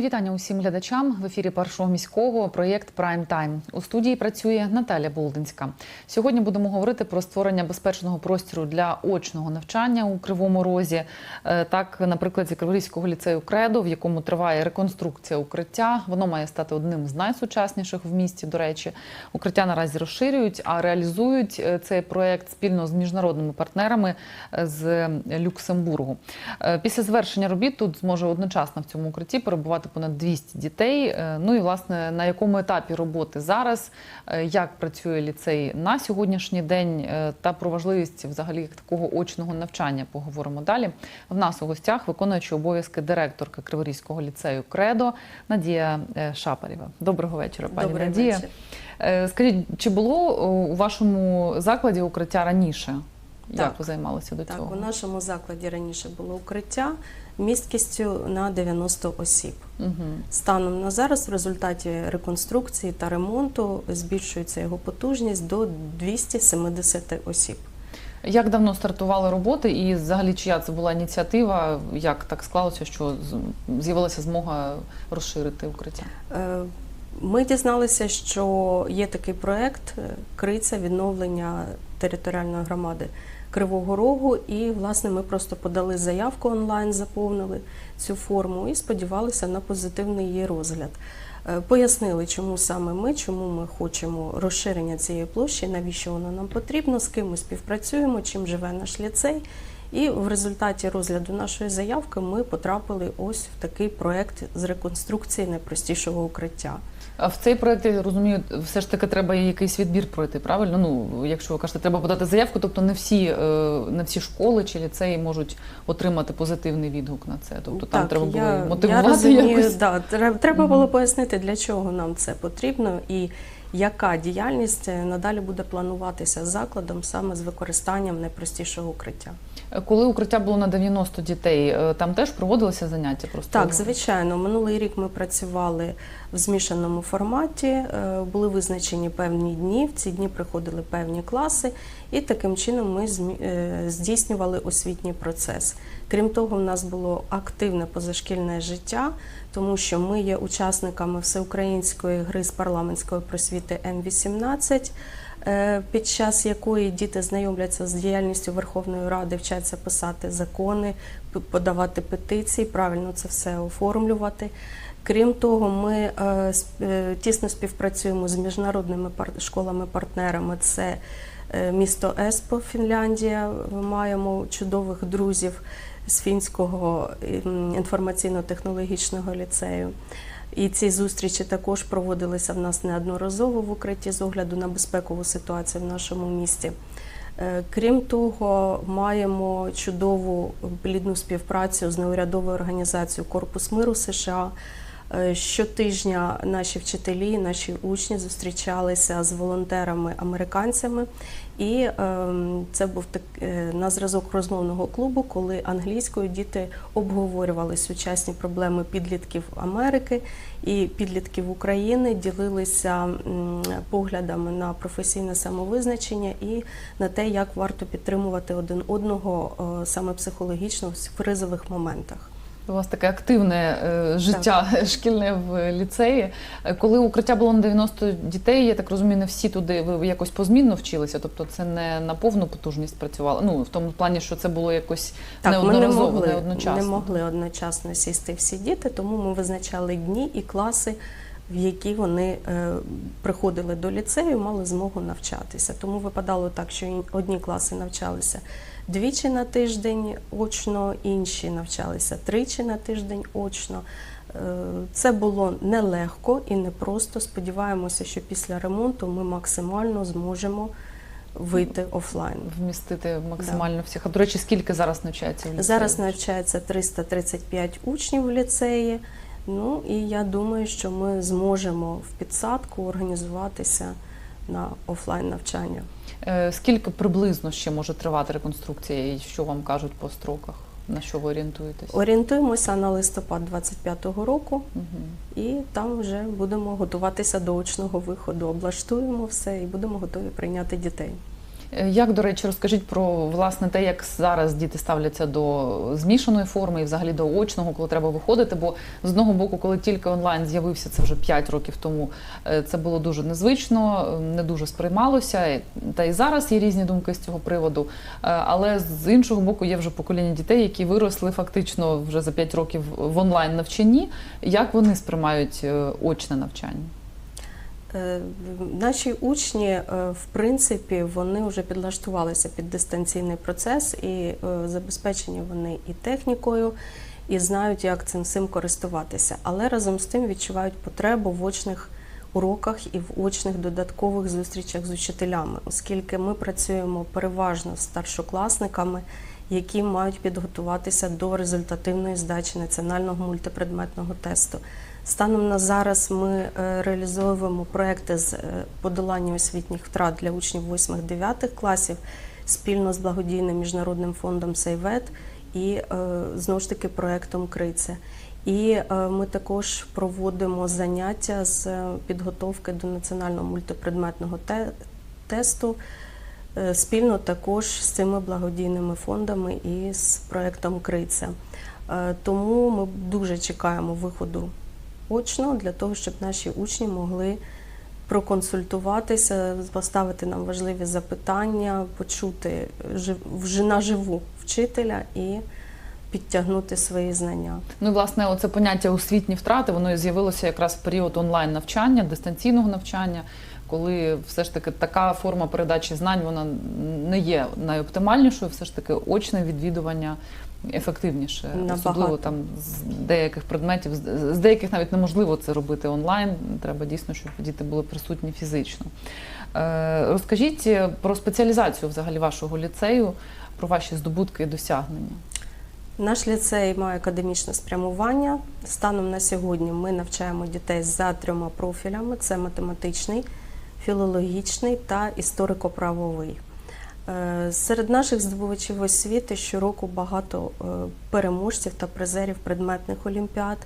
Мої вітання усім глядачам в ефірі першого міського проєкт Прайм Тайм. У студії працює Наталя Болдинська. Сьогодні будемо говорити про створення безпечного простору для очного навчання у Кривому Розі. Е, Так, на прикладі Криворізького ліцею Кредо, в якому триває реконструкція укриття. Воно має стати одним з найсучасніших в місті. До речі, укриття наразі розширюють, а реалізують е, цей проєкт спільно з міжнародними партнерами е, з Люксембургу. Після завершення робіт тут зможе одночасно в цьому укритті перебувати понад 200 дітей. Е, Ну і власне на якому етапі роботи зараз, е, як працює ліцей на сьогоднішній день, е, та про важливість взагалі такого очного навчання поговоримо далі. В нас у гостях виконуючи обов'язки директорки Криворізького ліцею Кредо Надія Шапарєва. Доброго вечора, пані Добрий Надія. вечір. Скажіть, чи було у вашому закладі укриття раніше? Як ви займалися до Так, цього? у нашому закладі раніше було укриття місткістю на 90 осіб. Угу. Станом на зараз, в результаті реконструкції та ремонту, збільшується його потужність до 270 осіб. Як давно стартували роботи, і взагалі чия це була ініціатива? Як так склалося, що з'явилася змога розширити укриття? Е, Ми дізналися, що є такий проект е, Криця відновлення територіальної громади Кривого Рогу. І, власне, ми просто подали заявку онлайн, заповнили цю форму і сподівалися на позитивний її розгляд. Е, Пояснили, чому саме ми, чому ми хочемо розширення цієї площі, навіщо воно нам потрібно, з ким ми співпрацюємо, чим живе наш ліцей. І в результаті розгляду нашої заявки ми потрапили ось в такий проект з реконструкції найпростішого укриття. А в цей проект, я розумію, все ж таки треба якийсь відбір пройти, правильно? Ну, якщо ви кажете, треба подати заявку, тобто не всі, е, не всі школи чи ліцеї можуть отримати позитивний відгук на це. Тобто там треба було я, мотивувати я розумію, якось. Да, треба, було пояснити, для чого нам це потрібно і яка діяльність е, надалі буде плануватися закладом саме з використанням найпростішого укриття. Коли укриття було на 90 дітей, е, там теж проводилися заняття просто? Так, звичайно, минулий рік ми працювали в змішаному форматі, е, були визначені певні дні. В ці дні приходили певні класи, і таким чином ми е, здійснювали освітній процес. Крім того, в нас було активне позашкільне життя, тому що ми є учасниками всеукраїнської гри з парламентської просвіти М18. е, Під час якої діти знайомляться з діяльністю Верховної Ради, вчаться писати закони, подавати петиції, правильно це все оформлювати. Крім того, ми е, е, тісно співпрацюємо з міжнародними пар- школами-партнерами. Це е, місто Еспо, Фінляндія. Ми маємо чудових друзів з фінського інформаційно-технологічного ліцею. І ці зустрічі також проводилися в нас неодноразово в укритті з огляду на безпекову ситуацію в нашому місті. Е, Крім того, маємо чудову плідну співпрацю з неурядовою організацією Корпус миру США. Е, Щотижня наші вчителі, наші учні зустрічалися з волонтерами-американцями, і ем, це був так е, на зразок розмовного клубу, коли англійською діти обговорювали сучасні проблеми підлітків Америки і підлітків України, ділилися поглядами на професійне самовизначення і на те, як варто підтримувати один одного е, саме психологічно в кризових моментах. У вас таке активне е, життя шкільне в ліцеї. Коли укриття було на 90 дітей, я так розумію, не всі туди ви якось позмінно вчилися, тобто це не на повну потужність працювало. Ну в тому плані, що це було якось Так, ми не неодноразово, могли, не одночасно. не могли одночасно сісти всі діти, тому ми визначали дні і класи, в які вони е, приходили до ліцею, мали змогу навчатися. Тому випадало так, що одні класи навчалися двічі на тиждень очно, інші навчалися тричі на тиждень очно. Е, Це було нелегко і непросто. Сподіваємося, що після ремонту ми максимально зможемо вийти офлайн. Вмістити максимально всіх. А до речі, скільки зараз навчається в ліцеї? Зараз навчається 335 учнів в ліцеї. Ну і я думаю, що ми зможемо в підсадку організуватися на офлайн навчання. Е, Скільки приблизно ще може тривати реконструкція, і що вам кажуть по строках? На що ви орієнтуєтесь? Орієнтуємося на листопад 25-го року, Угу. і там вже будемо готуватися до очного виходу. Облаштуємо все і будемо готові прийняти дітей. Е, Як, до речі, розкажіть про власне те, як зараз діти ставляться до змішаної форми і взагалі до очного, коли треба виходити. Бо з одного боку, коли тільки онлайн з'явився, це вже 5 років тому, е, це було дуже незвично, е, не дуже сприймалося. Та і зараз є різні думки з цього приводу. Е, Але з іншого боку, є вже покоління дітей, які виросли фактично вже за 5 років в онлайн навчанні. Як вони сприймають е, очне навчання? Е, Наші учні, е, в принципі, вони вже підлаштувалися під дистанційний процес і е, забезпечені вони і технікою, і знають, як цим всім користуватися. Але разом з тим відчувають потребу в очних уроках і в очних додаткових зустрічах з учителями, оскільки ми працюємо переважно з старшокласниками, які мають підготуватися до результативної здачі національного мультипредметного тесту. Станом на зараз ми е, реалізовуємо проекти з е, подолання освітніх втрат для учнів 8-9 класів спільно з благодійним міжнародним фондом Сейвет і е, знову ж таки проектом Криця. І ми також проводимо заняття з підготовки до національного мультипредметного тесту спільно також з цими благодійними фондами і з проектом Криця. Е, Тому ми дуже чекаємо виходу очно для того, щоб наші учні могли проконсультуватися, поставити нам важливі запитання, почути вже наживу вчителя і підтягнути свої знання. Ну, і, власне, оце поняття освітні втрати, воно з'явилося якраз в період онлайн навчання, дистанційного навчання, коли все ж таки така форма передачі знань вона не є найоптимальнішою, все ж таки очне відвідування ефективніше, Набагато. особливо там з деяких предметів, з деяких навіть неможливо це робити онлайн. Треба дійсно, щоб діти були присутні фізично. Е, Розкажіть про спеціалізацію взагалі вашого ліцею, про ваші здобутки і досягнення. Наш ліцей має академічне спрямування. Станом на сьогодні ми навчаємо дітей за трьома профілями: це математичний, філологічний та історико-правовий. Е, Серед наших здобувачів освіти щороку багато е, переможців та призерів предметних олімпіад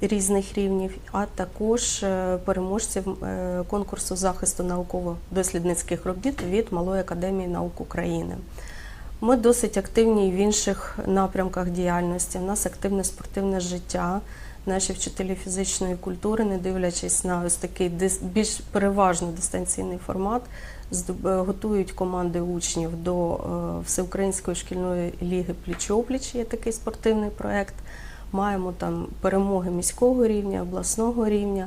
різних рівнів, а також е, переможців конкурсу захисту науково-дослідницьких робіт від Малої академії наук України. Ми досить активні в інших напрямках діяльності. У нас активне спортивне життя. Наші вчителі фізичної культури, не дивлячись на ось такий більш переважно дистанційний формат, е, готують команди учнів до е, Всеукраїнської шкільної ліги Пліч-опліч. Є такий спортивний проект. Маємо там перемоги міського рівня, обласного рівня.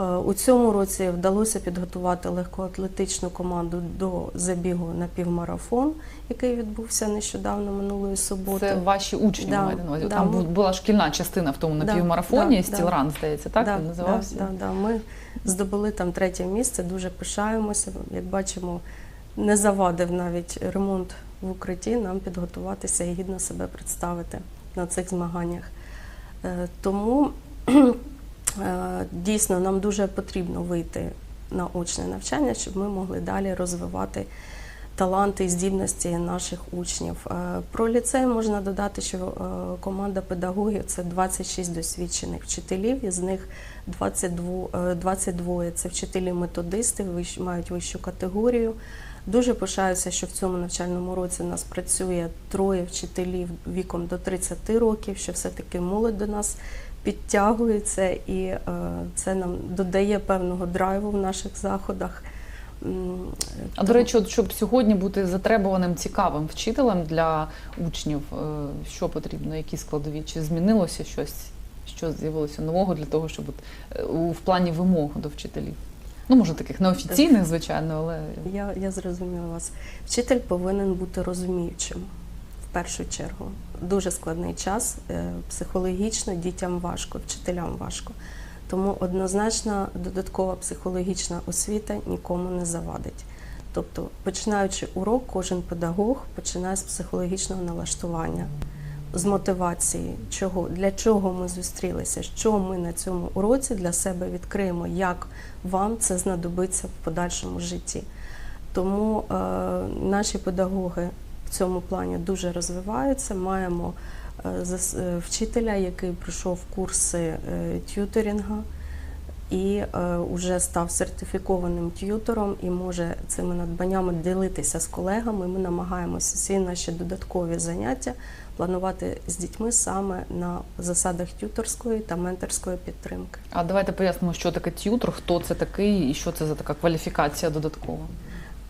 Е, У цьому році вдалося підготувати легкоатлетичну команду до забігу на півмарафон, який відбувся нещодавно минулої суботи. Це ваші учні Да, маєте на увазі. да, Там ми- була шкільна частина в тому Да, напівмарафоні, да, стілран, здається, так да, він називався. Да, да, да. Ми здобули там третє місце, дуже пишаємося. Як бачимо, не завадив навіть ремонт в укритті нам підготуватися і гідно себе представити на цих змаганнях. Е, Тому дійсно нам дуже потрібно вийти на очне навчання, щоб ми могли далі розвивати таланти і здібності наших учнів. Е, Про ліцей можна додати, що е, команда педагогів це 26 досвідчених вчителів, із них 22, е, 22 це вчителі-методисти, мають вищу категорію. Дуже пишаюся, що в цьому навчальному році у нас працює троє вчителів віком до 30 років, що все-таки молодь до нас підтягується, і е, це нам додає певного драйву в наших заходах. А до речі, от щоб сьогодні бути затребуваним цікавим вчителем для учнів, е, що потрібно, які складові? Чи змінилося щось, що з'явилося нового для того, щоб е, у- в плані вимог до вчителів? Ну, може, таких неофіційних, звичайно, але Я, я зрозуміла вас. Вчитель повинен бути розуміючим в першу чергу. Дуже складний час, е, психологічно дітям важко, вчителям важко. Тому однозначно додаткова психологічна освіта нікому не завадить. Тобто, починаючи урок, кожен педагог починає з психологічного налаштування, з мотивації, чого, для чого ми зустрілися, що ми на цьому уроці для себе відкриємо, як вам це знадобиться в подальшому житті. Тому е, наші педагоги в цьому плані дуже розвиваються. Маємо е, е, вчителя, який пройшов курси е, т'юторінга і вже став сертифікованим т'ютором і може цими надбаннями ділитися з колегами. Ми намагаємося всі наші додаткові заняття планувати з дітьми саме на засадах т'юторської та менторської підтримки. А давайте пояснимо, що таке т'ютор, хто це такий і що це за така кваліфікація додаткова.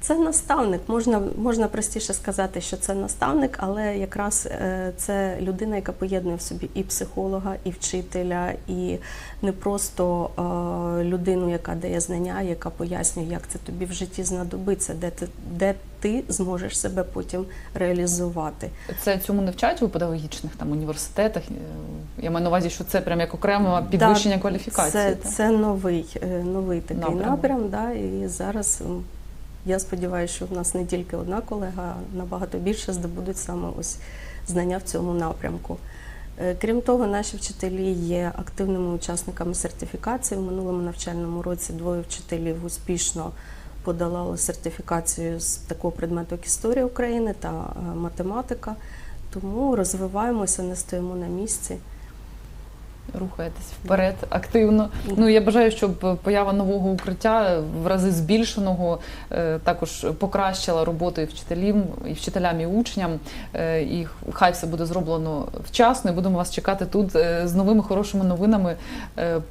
Це наставник. Можна, можна простіше сказати, що це наставник, але якраз е, це людина, яка поєднує в собі і психолога, і вчителя, і не просто е, людину, яка дає знання, яка пояснює, як це тобі в житті знадобиться, де ти, де ти зможеш себе потім реалізувати. Це цьому не вчать у педагогічних там університетах. Е, Я маю на увазі, що це прям як окреме підвищення Да, кваліфікації. Це, так? це новий, новий такий Напрямок. напрям. Да, і зараз я сподіваюся, що в нас не тільки одна колега, а набагато більше здобудуть саме ось знання в цьому напрямку. Е, Крім того, наші вчителі є активними учасниками сертифікації. В минулому навчальному році двоє вчителів успішно подолали сертифікацію з такого предмету, як історія України та е, математика. Тому розвиваємося, не стоїмо на місці. Рухаєтесь вперед активно. Ну я бажаю, щоб поява нового укриття в рази збільшеного е, також покращила роботу і вчителів, і вчителям, і учням. Е, І хай все буде зроблено вчасно. І будемо вас чекати тут е, з новими хорошими новинами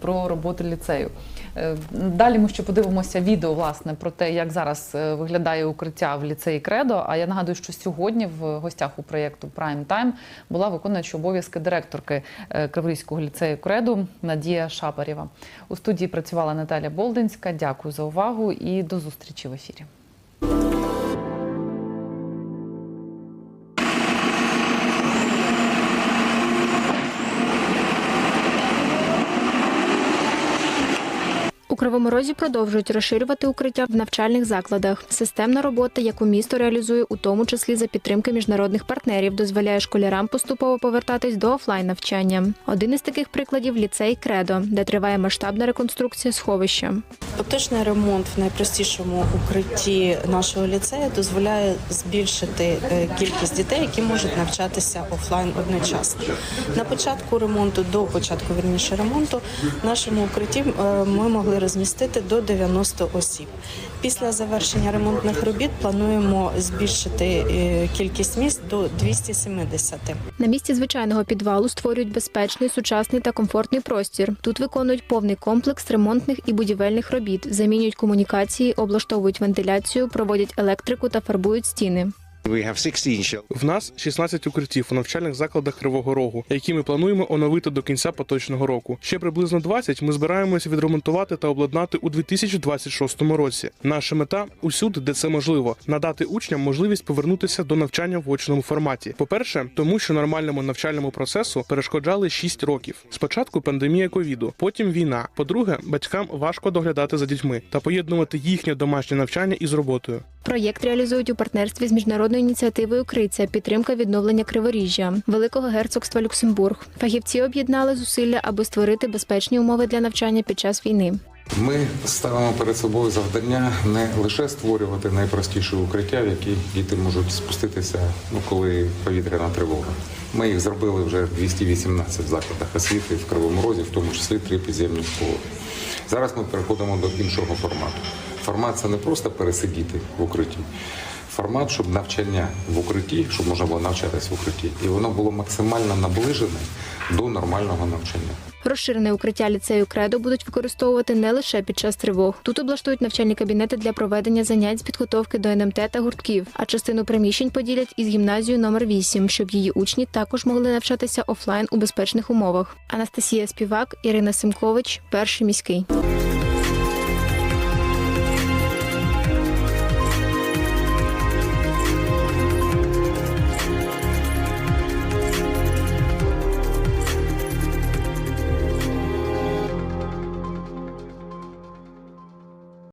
про роботу ліцею. Е, Далі ми ще подивимося відео власне про те, як зараз е, виглядає укриття в ліцеї Кредо. А я нагадую, що сьогодні в гостях у проєкту Prime Time була виконуюча обов'язки директорки е, Криворізького ліцею Кредо Надія Шапарєва. У студії працювала Наталя Болдинська. Дякую за увагу і до зустрічі в ефірі. Кривому Розі продовжують розширювати укриття в навчальних закладах. Системна робота, яку місто реалізує, у тому числі за підтримки міжнародних партнерів, дозволяє школярам поступово повертатись до офлайн навчання. Один із таких прикладів ліцей Кредо, де триває масштабна реконструкція сховища. Поточний ремонт в найпростішому укритті нашого ліцею дозволяє збільшити е, кількість дітей, які можуть навчатися офлайн одночасно. На початку ремонту, до початку вірніше ремонту, в нашому укритті е, ми могли розмістити до 90 осіб. Після завершення ремонтних робіт плануємо збільшити е, кількість місць до 270. На місці звичайного підвалу створюють безпечний, сучасний та комфортний простір. Тут виконують повний комплекс ремонтних і будівельних робіт, замінюють комунікації, облаштовують вентиляцію, проводять електрику та фарбують стіни. We have 16 shelters. В нас 16 укриттів у навчальних закладах Кривого Рогу, які ми плануємо оновити до кінця поточного року. Ще приблизно 20 ми збираємося відремонтувати та обладнати у 2026 році. Наша мета усюди, де це можливо, надати учням можливість повернутися до навчання в очному форматі. По-перше, тому що нормальному навчальному процесу перешкоджали 6 років. Спочатку пандемія ковіду, потім війна. По-друге, батькам важко доглядати за дітьми та поєднувати їхнє домашнє навчання із роботою. Проєкт реалізують у партнерстві з міжнародною ініціативою Криця підтримка відновлення криворіжжя Великого герцогства Люксембург. Фахівці об'єднали зусилля, аби створити безпечні умови для навчання під час війни. Ми ставимо перед собою завдання не лише створювати найпростіші укриття, в які діти можуть спуститися, ну коли повітряна тривога. Ми їх зробили вже в 218 закладах освіти в Кривому Розі, в тому числі три підземні школи. Зараз ми переходимо до іншого формату. Формат це не просто пересидіти в укритті. Формат, щоб навчання в укритті, щоб можна було навчатися в укритті, і воно було максимально наближене до нормального навчання. Розширене укриття ліцею Кредо будуть використовувати не лише під час тривог. Тут облаштують навчальні кабінети для проведення занять з підготовки до НМТ та гуртків, а частину приміщень поділять із гімназією номер 8, щоб її учні також могли навчатися офлайн у безпечних умовах. Анастасія Співак, Ірина Симкович, перший міський.